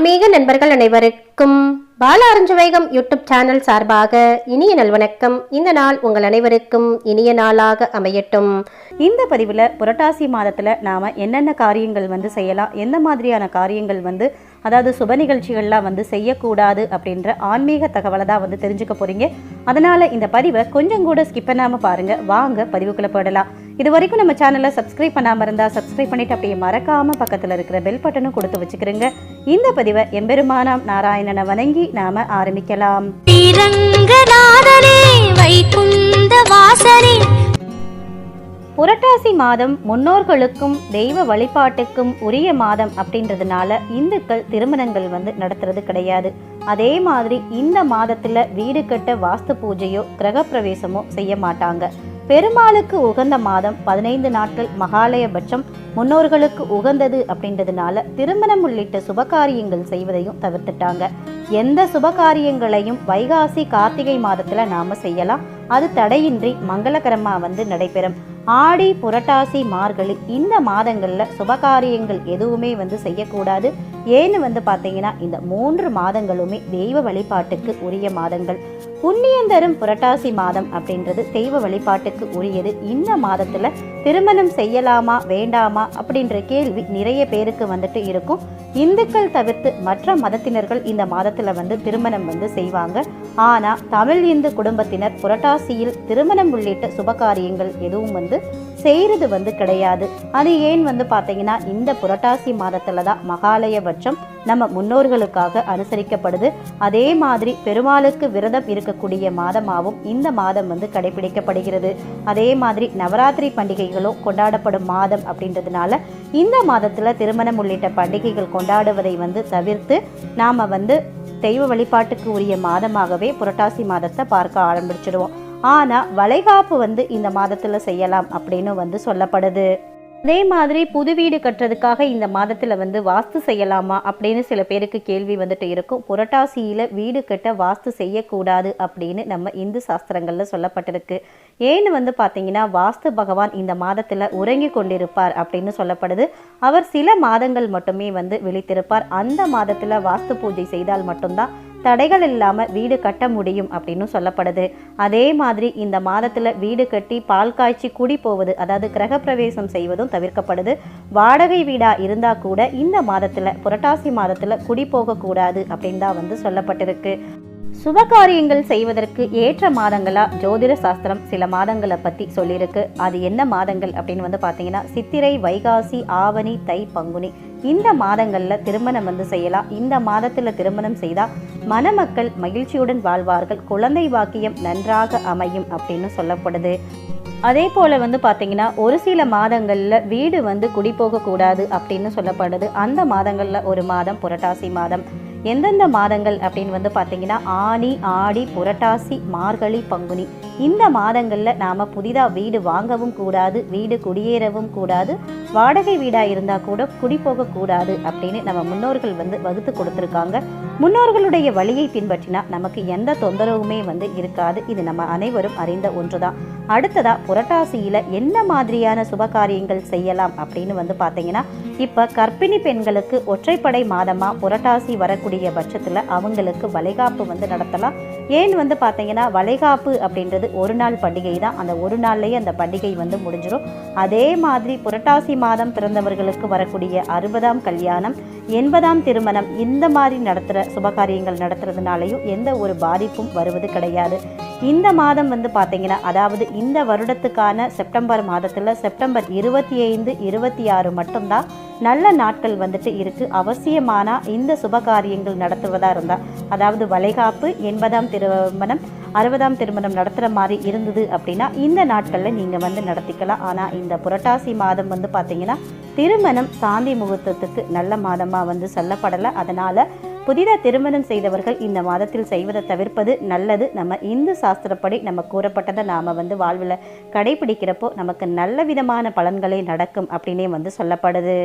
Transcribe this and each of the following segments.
ஆன்மீக நண்பர்கள் அனைவருக்கும் பால அரஞ்சவேகம் யூடியூப் சேனல் சார்பாக இனிய நல்வணக்கம் இந்த நாள் உங்கள் அனைவருக்கும் இனிய நாளாக அமையட்டும். இந்த பதிவில் புரட்டாசி மாதத்தில் நாம் என்னென்ன காரியங்கள் வந்து செய்யலாம் எந்த மாதிரியான காரியங்கள் வந்து அதாவது சுப நிகழ்ச்சிகள்லாம் வந்து செய்யக்கூடாது அப்படின்ற ஆன்மீக தகவலை தான் வந்து தெரிஞ்சுக்க போகிறீங்க அதனால் இந்த பதிவை கொஞ்சம் கூட ஸ்கிப் பண்ணாமல் பாருங்கள் வாங்க பதிவுக்குள்ளே போடலாம் இது வரைக்கும் நம்ம சேனலை சப்ஸ்கிரைப் பண்ணாமல் இருந்தால் சப்ஸ்கிரைப் பண்ணிட்டு அப்படியே மறக்காமல் பக்கத்தில் இருக்கிற பெல் பட்டனும் கொடுத்து வச்சுக்கிறேங்க இந்த பதிவை எம்பெருமானாம் நாராயணனை வணங்கி நாம ஆரம்பிக்கலாம். புரட்டாசி மாதம் முன்னோர்களுக்கும் தெய்வ வழிபாட்டுக்கும் உரிய மாதம் அப்படின்றதுனால இந்துக்கள் திருமணங்கள் வந்து நடத்துறது கிடையாது. அதே மாதிரி இந்த மாதத்துல வீடு கட்ட வாஸ்து பூஜையோ கிரகப்பிரவேசமோ செய்ய மாட்டாங்க. பெருமாளுக்கு உகந்த மாதம் பதினைந்து நாட்கள் மகாலயபட்சம் முன்னோர்களுக்கு உகந்தது அப்படின்றதுனால திருமணம் உள்ளிட்ட சுபகாரியங்கள் செய்வதையும் தவிர்த்துட்டாங்க. எந்த சுபகாரியங்களையும் வைகாசி கார்த்திகை மாதத்துல நாம செய்யலாம். அது தடையின்றி மங்களகரமா வந்து நடைபெறும். ஆடி புரட்டாசி மார்கழி இந்த மாதங்கள்ல சுபகாரியங்கள் எதுவுமே வந்து செய்யக்கூடாது. ஏன்னு வந்து பார்த்தீங்கன்னா இந்த மூன்று மாதங்களுமே தெய்வ வழிபாட்டுக்கு உரிய மாதங்கள். புண்ணியம் தரும் புரட்டாசி மாதம் அப்படின்றது தெய்வ வழிபாட்டுக்கு உரியது. இந்த மாதத்துல திருமணம் செய்யலாமா வேண்டாமா அப்படின்ற கேள்வி நிறைய பேருக்கு வந்துட்டு இருக்கும். இந்துக்கள் தவிர்த்து மற்ற மதத்தினர்கள் இந்த மாதத்துல வந்து திருமணம் வந்து செய்வாங்க. ஆனால் தமிழ் இந்து குடும்பத்தினர் புரட்டாசியில் திருமணம் உள்ளிட்ட சுபகாரியங்கள் எதுவும் வந்து செய்கிறது வந்து கிடையாது. அது ஏன் வந்து பார்த்தீங்கன்னா இந்த புரட்டாசி மாதத்தில் தான் மகாலயபட்சம் நம்ம முன்னோர்களுக்காக அனுசரிக்கப்படுது. அதே மாதிரி பெருமாளுக்கு விரதம் இருக்கக்கூடிய மாதமாகவும் இந்த மாதம் வந்து கடைபிடிக்கப்படுகிறது. அதே மாதிரி நவராத்திரி பண்டிகைகளும் கொண்டாடப்படும் மாதம் அப்படின்றதுனால இந்த மாதத்தில் திருமணம் உள்ளிட்ட பண்டிகைகள் கொண்டாடுவதை வந்து தவிர்த்து நாம் வந்து தெய்வ வழிபாட்டுக்கு உரிய மாதமாகவே புரட்டாசி மாதத்தை பார்க்க ஆரம்பிச்சிடுவோம். ஆனால் வளைகாப்பு வந்து இந்த மாதத்தில் செய்யலாம் அப்படின்னு வந்து சொல்லப்படுது. அதே மாதிரி புது வீடு கட்டுறதுக்காக இந்த மாதத்தில் வந்து வாஸ்து செய்யலாமா அப்படின்னு சில பேருக்கு கேள்வி வந்துட்டு இருக்கும். புரட்டாசியில் வீடு கட்ட வாஸ்து செய்யக்கூடாது அப்படின்னு நம்ம இந்து சாஸ்திரங்களில் சொல்லப்பட்டிருக்கு. ஏன்னு வந்து பார்த்தீங்கன்னா வாஸ்து பகவான் இந்த மாதத்தில் உறங்கி கொண்டிருப்பார் அப்படின்னு சொல்லப்படுது. அவர் சில மாதங்கள் மட்டுமே வந்து விழித்திருப்பார். அந்த மாதத்தில் வாஸ்து பூஜை செய்தால் மட்டும்தான் தடைகள் இல்லாமல் வீடு கட்ட முடியும் அப்படின்னு சொல்லப்படுது. அதே மாதிரி இந்த மாதத்தில் வீடு கட்டி பால் காய்ச்சி குடி போவது அதாவது கிரகப்பிரவேசம் செய்வதும் தவிர்க்கப்படுது. வாடகை வீடாக இருந்தால் கூட இந்த மாதத்தில் புரட்டாசி மாதத்தில் குடி போகக்கூடாது அப்படின்னு தான் வந்து சொல்லப்பட்டிருக்கு. சுபகாரியங்கள் செய்வதற்கு ஏற்ற மாதங்களா? ஜோதிட சாஸ்திரம் சில மாதங்களை பத்தி சொல்லியிருக்கு. அது என்ன மாதங்கள் அப்படின்னு வந்து பார்த்தீங்கன்னா சித்திரை வைகாசி ஆவணி தை பங்குனி. இந்த மாதங்களில் திருமணம் வந்து செய்யலாம். இந்த மாதத்தில் திருமணம் செய்தால் மணமக்கள் மகிழ்ச்சியுடன் வாழ்வார்கள். குழந்தை வாக்கியம் நன்றாக அமையும் அப்படின்னு சொல்லப்படுது. அதே போல் வந்து பார்த்தீங்கன்னா ஒரு சில மாதங்களில் வீடு வந்து குடி போகக்கூடாது அப்படின்னு சொல்லப்படுது. அந்த மாதங்களில் ஒரு மாதம் புரட்டாசி மாதம். எந்தெந்த மாதங்கள் அப்படின்னு வந்து பார்த்தீங்கன்னா ஆனி ஆடி புரட்டாசி மார்கழி பங்குனி. இந்த மாதங்களில் நாம் புதிதாக வீடு வாங்கவும் கூடாது வீடு குடியேறவும் கூடாது வாடகை வீடாக இருந்தால் கூட குடி போகக்கூடாது அப்படின்னு நம்ம முன்னோர்கள் வந்து வகுத்து கொடுத்துருக்காங்க. முன்னோர்களுடைய வழியை பின்பற்றினா நமக்கு எந்த தொந்தரவுமே வந்து இருக்காது. இது நம்ம அனைவரும் அறிந்த ஒன்று தான் அடுத்ததாக புரட்டாசியில் என்ன மாதிரியான சுபகாரியங்கள் செய்யலாம் அப்படின்னு வந்து பார்த்தீங்கன்னா இப்போ கர்ப்பிணி பெண்களுக்கு ஒற்றைப்படை மாதமாக புரட்டாசி வரக்கூடிய பட்சத்தில் அவங்களுக்கு வளைகாப்பு வந்து நடத்தலாம். ஏன் வந்து பார்த்தீங்கன்னா வளைகாப்பு அப்படின்றது ஒரு நாள் பண்டிகை தான். அந்த ஒரு நாள்லேயே அந்த பண்டிகை வந்து முடிஞ்சிடும் அதே மாதிரி புரட்டாசி மாதம் பிறந்தவர்களுக்கு வரக்கூடிய அறுபதாம் கல்யாணம் எண்பதாம் திருமணம் இந்த மாதிரி நடத்துகிற சுபகாரியங்கள் நடத்துறதுனாலையும் எந்த ஒரு பாதிப்பும் வருவது கிடையாது. இந்த மாதம் வந்து பார்த்தீங்கன்னா அதாவது இந்த வருடத்துக்கான செப்டம்பர் மாதத்தில் செப்டம்பர் இருபத்தி ஐந்து இருபத்தி ஆறு மட்டும்தான் நல்ல நாட்கள் வந்துட்டு இருக்கு. அவசியமான இந்த சுபகாரியங்கள் நடத்துவதா இருந்தால் அதாவது வளைகாப்பு எண்பதாம் திருமணம் அறுபதாம் திருமணம் நடத்துகிற மாதிரி இருந்தது அப்படின்னா இந்த நாட்களில் நீங்கள் வந்து நடத்திக்கலாம். ஆனால் இந்த புரட்டாசி மாதம் வந்து பார்த்தீங்கன்னா திருமணம் சாந்தி முகூர்த்தத்துக்கு நல்ல மாதமாக வந்து சொல்லப்படலை. அதனால் புதிதாக திருமணம் செய்தவர்கள் இந்த மாதத்தில் செய்வதை தவிர்ப்பது நல்லது. நம்ம இந்து சாஸ்திரப்படி நம்ம கூறப்பட்டதை நாம் வந்து வாழ்வில் கடைபிடிக்கிறப்போ நமக்கு நல்ல விதமான பலன்களே நடக்கும் அப்படின்னே வந்து சொல்லப்படுது.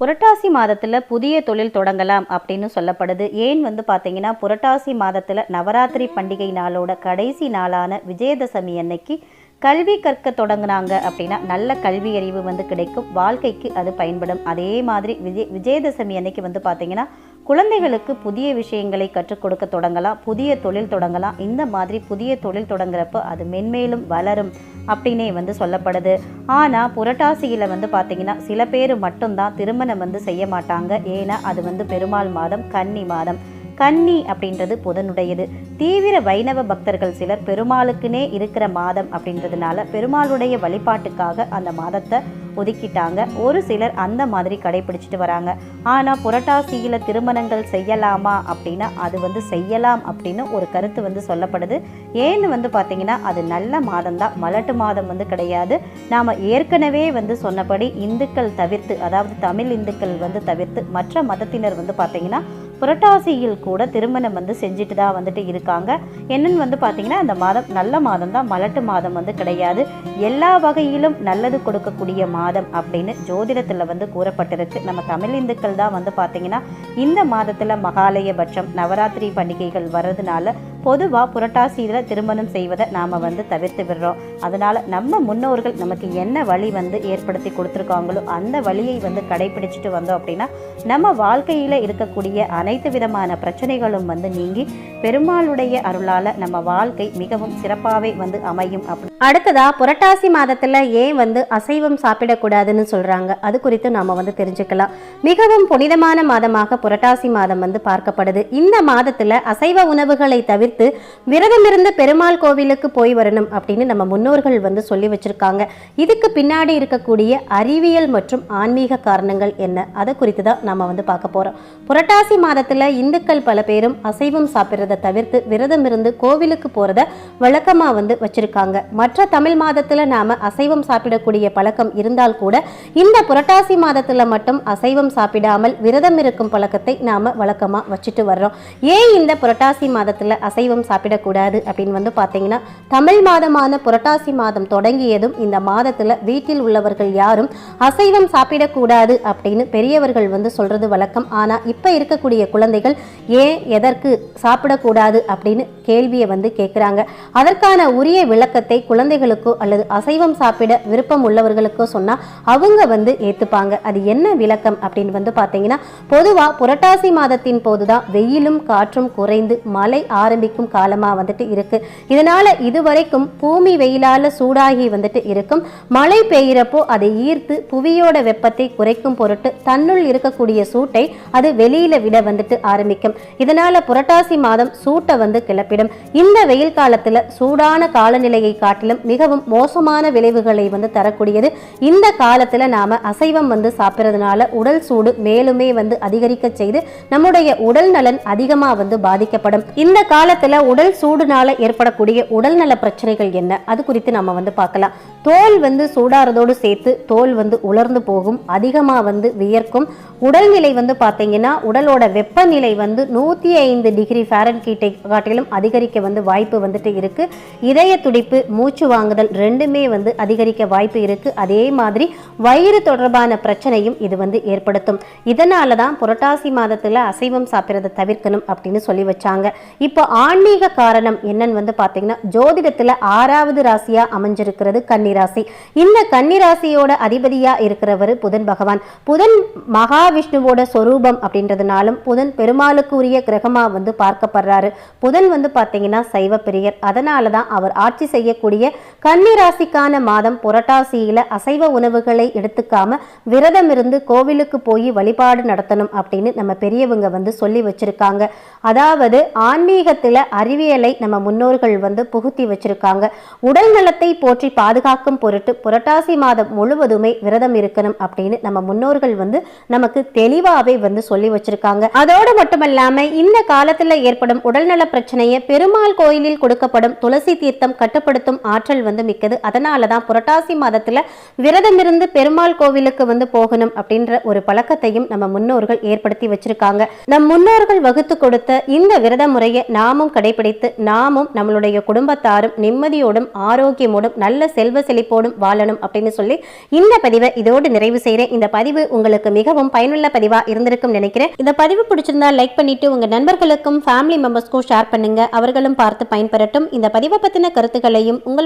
புரட்டாசி மாதத்தில் புதிய தொழில் தொடங்கலாம் அப்படின்னு சொல்லப்படுது. ஏன் வந்து பார்த்தீங்கன்னா புரட்டாசி மாதத்தில் நவராத்திரி பண்டிகை நாளோட கடைசி நாளான விஜயதசமி அன்னைக்கு கல்வி கற்க தொடங்குனாங்க அப்படின்னா நல்ல கல்வி அறிவு வந்து கிடைக்கும். வாழ்க்கைக்கு அது பயன்படும். அதே மாதிரி விஜய் விஜயதசமி அன்னைக்கு வந்து பார்த்தீங்கன்னா குழந்தைகளுக்கு புதிய விஷயங்களை கற்றுக் கொடுக்க தொடங்கலாம் புதிய தொழில் தொடங்கலாம். இந்த மாதிரி புதிய தொழில் தொடங்குறப்ப அது மென்மேலும் வளரும் அப்படின்னே வந்து சொல்லப்படுது. ஆனால் புரட்டாசியில் வந்து பார்த்தீங்கன்னா சில பேர் மட்டும்தான் திருமணம் வந்து செய்ய மாட்டாங்க. ஏன்னா அது வந்து பெருமாள் மாதம் கன்னி மாதம். கன்னி அப்படின்றது புதனுடையது. தீவிர வைணவ பக்தர்கள் சிலர் பெருமாளுக்குனே இருக்கிற மாதம் அப்படின்றதுனால பெருமாளுடைய வழிபாட்டுக்காக அந்த மாதத்தை ஒதுக்கிட்டாங்க. ஒரு சிலர் அந்த மாதிரி கடைபிடிச்சிட்டு வராங்க. ஆனால் புரட்டாசியில் திருமணங்கள் செய்யலாமா அப்படின்னா அது வந்து செய்யலாம் அப்படின்னு ஒரு கருத்து வந்து சொல்லப்படுது. ஏன்னு வந்து பார்த்தீங்கன்னா அது நல்ல மாதம் தான் மலட்டு மாதம் வந்து கிடையாது. நாம் ஏற்கனவே வந்து சொன்னபடி இந்துக்கள் தவிர்த்து அதாவது தமிழ் இந்துக்கள் வந்து தவிர்த்து மற்ற மதத்தினர் வந்து பார்த்தீங்கன்னா புரட்டாசியில் கூட திருமணம் வந்து செஞ்சுட்டு தான் வந்துட்டு இருக்காங்க. என்னன்னு வந்து பார்த்தீங்கன்னா அந்த மாதம் நல்ல மாதம் தான் மலட்டு மாதம் வந்து கிடையாது. எல்லா வகையிலும் நல்லது கொடுக்கக்கூடிய மாதம் அப்படின்னு ஜோதிடத்தில் வந்து கூறப்பட்டிருக்கு. நம்ம தமிழ் இந்துக்கள் தான் வந்து பார்த்தீங்கன்னா இந்த மாதத்தில் மகாலயபட்சம் நவராத்திரி பண்டிகைகள் வர்றதுனால பொதுவாக புரட்டாசியில் திருமணம் செய்வதை நாம் வந்து தவிர்த்து விடுறோம். அதனால் நம்ம முன்னோர்கள் நமக்கு என்ன வழி வந்து ஏற்படுத்தி கொடுத்துருக்காங்களோ அந்த வழியை வந்து கடைபிடிச்சிட்டு வந்தோம் அப்படின்னா நம்ம வாழ்க்கையில் இருக்கக்கூடிய அனைத்து விதமான பிரச்சனைகளும் வந்து நீங்கி பெருமாளுடைய அருளால் நம்ம வாழ்க்கை மிகவும் சிறப்பாகவே வந்து அமையும் அப்படி அடுத்ததா புரட்டாசி மாதத்துல ஏன் வந்து அசைவம் சாப்பிடக்கூடாதுன்னு சொல்றாங்க? அது குறித்து நாம வந்து தெரிஞ்சுக்கலாம். மிகவும் புனிதமான மாதமாக புரட்டாசி மாதம் வந்து பார்க்கப்படுது. இந்த மாதத்துல அசைவ உணவுகளை தவிர்த்து விரதமிருந்து பெருமாள் கோவிலுக்கு போய் வரணும் அப்படின்னு நம்ம முன்னோர்கள் வந்து சொல்லி வச்சிருக்காங்க. இதுக்கு பின்னாடி இருக்கக்கூடிய அறிவியல் மற்றும் ஆன்மீக காரணங்கள் என்ன? அதை குறித்து தான் நாம வந்து பார்க்க போறோம். புரட்டாசி மாதத்துல இந்துக்கள் பல பேரும் அசைவம் சாப்பிட்றதை தவிர்த்து விரதம் இருந்து கோவிலுக்கு போறத வழக்கமா வந்து வச்சிருக்காங்க. மற்ற தமிழ் மாதத்துல நாம அசைவம் சாப்பிடக்கூடிய பழக்கம் இருந்தால் கூட இந்த புரட்டாசி மாதத்துல மட்டும் அசைவம் சாப்பிடாமல் விரதம் இருக்கும் பழக்கத்தை நாம் வழக்கமாக வச்சுட்டு வர்றோம். ஏன் இந்த புரட்டாசி மாதத்துல அசைவம் சாப்பிடக்கூடாது அப்படின்னு வந்து பார்த்தீங்கன்னா தமிழ் மாதமான புரட்டாசி மாதம் தொடங்கியதும் இந்த மாதத்துல வீட்டில் உள்ளவர்கள் யாரும் அசைவம் சாப்பிடக்கூடாது அப்படின்னு பெரியவர்கள் வந்து சொல்றது வழக்கம். ஆனா இப்ப இருக்கக்கூடிய குழந்தைகள் ஏன் எதற்கு சாப்பிடக்கூடாது அப்படின்னு கேள்வியை வந்து கேட்குறாங்க அதற்கான உரிய விளக்கத்தை குழந்தைகளுக்கோ அல்லது அசைவம் சாப்பிட விருப்பம் உள்ளவர்களுக்கோ சொன்னால் அவங்க வந்து ஏற்றுப்பாங்க அது என்ன விளக்கம் அப்படின்னு வந்து பார்த்தீங்கன்னா பொதுவாக புரட்டாசி மாதத்தின் போது தான் வெயிலும் காற்றும் குறைந்து மழை ஆரம்பிக்கும் காலமாக வந்துட்டு இருக்கு. இதனால் இதுவரைக்கும் பூமி வெயிலால் சூடாகி வந்துட்டு இருக்கும். மழை பெய்கிறப்போ அதை ஈர்த்து புவியோட வெப்பத்தை குறைக்கும் பொருட்டு தன்னுள் இருக்கக்கூடிய சூட்டை அது வெளியில் விட வந்துட்டு ஆரம்பிக்கும். இதனால் புரட்டாசி மாதம் சூட்டை வந்து கிளப்பிடும். இந்த வெயில் காலத்தில் சூடான காலநிலையை காட்டிலும் மிகவும் மோசமான விளைவுகளை வந்து தரக்கூடியது. இந்த காலத்தில் நாம் அசைவம் வந்து சாப்பிட்றதுனால உடல் சூடு மேலுமே வந்து அதிகரிக்க செய்து நம்முடைய உடல் நலன் அதிகமாக வந்து பாதிக்கப்படும். இந்த காலத்தில் உடல் சூடுனால ஏற்படக்கூடிய உடல்நல பிரச்சனைகள் என்ன? அது குறித்து நம்ம வந்து பார்க்கலாம். தோல் வந்து சூடாறதோடு சேர்த்து தோல் வந்து உலர்ந்து போகும் அதிகமாக வந்து வியர்க்கும். உடல்நிலை வந்து பார்த்தீங்கன்னா உடலோட வெப்பநிலை வந்து நூற்றி ஐந்து டிகிரி ஃபேரன்கீட்டை காட்டிலும் அதிகரிக்க வந்து வாய்ப்பு வந்துட்டு இருக்குது இதய துடிப்பு மூச்சு மூச்சு வாங்குதல் ரெண்டுமே வந்து அதிகரிக்க வாய்ப்பு இருக்கு. அதே மாதிரி வயிறு தொடர்பான பிரச்சனையும் இது வந்து ஏற்படுத்தும். இதனால தான் புரட்டாசி மாதத்தில் அசைவம் சாப்பிட்றதை தவிர்க்கணும் அப்படின்னு சொல்லி வச்சாங்க. இப்போ ஆன்மீக காரணம் என்னன்னு வந்து பார்த்தீங்கன்னா ஜோதிடத்தில் ஆறாவது ராசியாக அமைஞ்சிருக்கிறது கன்னிராசி. இந்த கன்னிராசியோட அதிபதியாக இருக்கிறவர் புதன் பகவான். புதன் மகாவிஷ்ணுவோட சொரூபம் அப்படின்றதுனாலும் புதன் பெருமாளுக்கு உரிய கிரகமாக வந்து பார்க்கப்படுறாரு. புதன் வந்து பார்த்தீங்கன்னா சைவ பிரியர் அதனால தான் அவர் ஆட்சி செய்யக்கூடிய கன்னிராசிக்கான மாதம் புரட்டாசியில அசைவ உணவுகளை எடுத்துக்காம விரதம் இருந்து கோவிலுக்கு போய் வழிபாடு நடத்தணும் அப்படின்னு நம்ம பெரியவங்க வந்து சொல்லி வச்சிருக்காங்க. அதாவது ஆன்மீகத்துல அறிவியலை நம்ம முன்னோர்கள் வந்து புகுத்தி வச்சிருக்காங்க. உடல் நலத்தை போற்றி பாதுகாக்கும் பொருட்டு புரட்டாசி மாதம் முழுவதுமே விரதம் இருக்கணும் அப்படின்னு நம்ம முன்னோர்கள் வந்து நமக்கு தெளிவாவே வந்து சொல்லி வச்சிருக்காங்க. அதோடு மட்டுமல்லாம இந்த காலத்துல ஏற்படும் உடல்நல பிரச்சனையை பெருமாள் கோயிலில் கொடுக்கப்படும் துளசி தீர்த்தம் கட்டுப்படுத்தும் ஆற்றல் வந்து மிக்கது. அதனால தான் புரட்டாசி மாதத்தில் விரதமிருந்து பெருமாள் கோவிலுக்கு வந்து போகணும் அப்படின்ற ஒரு பழக்கத்தையும் நம்ம முன்னோர்கள் ஏற்படுத்தி வச்சிருக்காங்க. நம் முன்னோர்கள் வகுத்து கொடுத்த இந்த விரத முறையை நாமும் கடைபிடித்து நாமும் நம்மளுடைய குடும்பத்தாரும் நிம்மதியோடும் ஆரோக்கியமோடும் நல்ல செல்வ செழிப்போடும் வாழணும் அப்படின்னு சொல்லி இந்த பதிவை இதோடு நிறைவு செய்கிறேன் இந்த பதிவு உங்களுக்கு மிகவும் பயனுள்ள பதிவாக இருந்திருக்கும் நினைக்கிறேன். இந்த பதிவு பிடிச்சிருந்தா லைக் பண்ணிட்டு உங்கள் நண்பர்களுக்கும் ஃபேமிலி மெம்பர்ஸ்க்கும் ஷேர் பண்ணுங்க. அவர்களும் பார்த்து பயன்பெறட்டும். இந்த பதிவை பற்றின கருத்துக்களையும் உங்கள்